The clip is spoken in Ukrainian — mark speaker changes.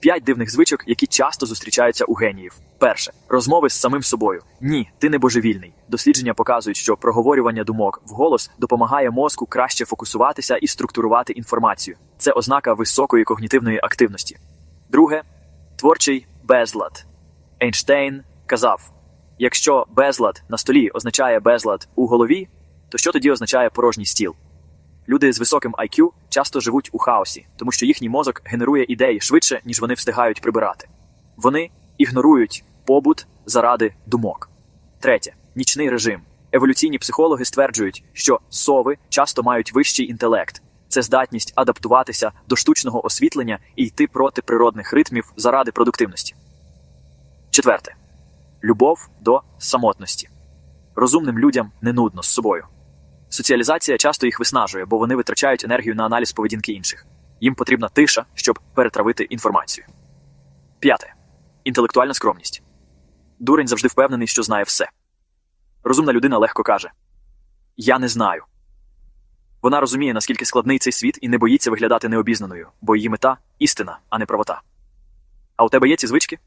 Speaker 1: П'ять дивних звичок, які часто зустрічаються у геніїв. Перше розмови з самим собою. Ні, ти не божевільний. Дослідження показують, що проговорювання думок вголос допомагає мозку краще фокусуватися і структурувати інформацію. Це ознака високої когнітивної активності. Друге творчий безлад. Ейнштейн казав: якщо безлад на столі означає безлад у голові, то що тоді означає порожній стіл? Люди з високим IQ часто живуть у хаосі, тому що їхній мозок генерує ідеї швидше, ніж вони встигають прибирати. Вони ігнорують побут заради думок. Третє нічний режим. Еволюційні психологи стверджують, що сови часто мають вищий інтелект. Це здатність адаптуватися до штучного освітлення і йти проти природних ритмів заради продуктивності. Четверте любов до самотності. Розумним людям не нудно з собою. Соціалізація часто їх виснажує, бо вони витрачають енергію на аналіз поведінки інших. Їм потрібна тиша, щоб перетравити інформацію. П'яте. Інтелектуальна скромність. Дурень завжди впевнений, що знає все. Розумна людина легко каже: Я не знаю. Вона розуміє, наскільки складний цей світ і не боїться виглядати необізнаною, бо її мета істина, а не правота. А у тебе є ці звички?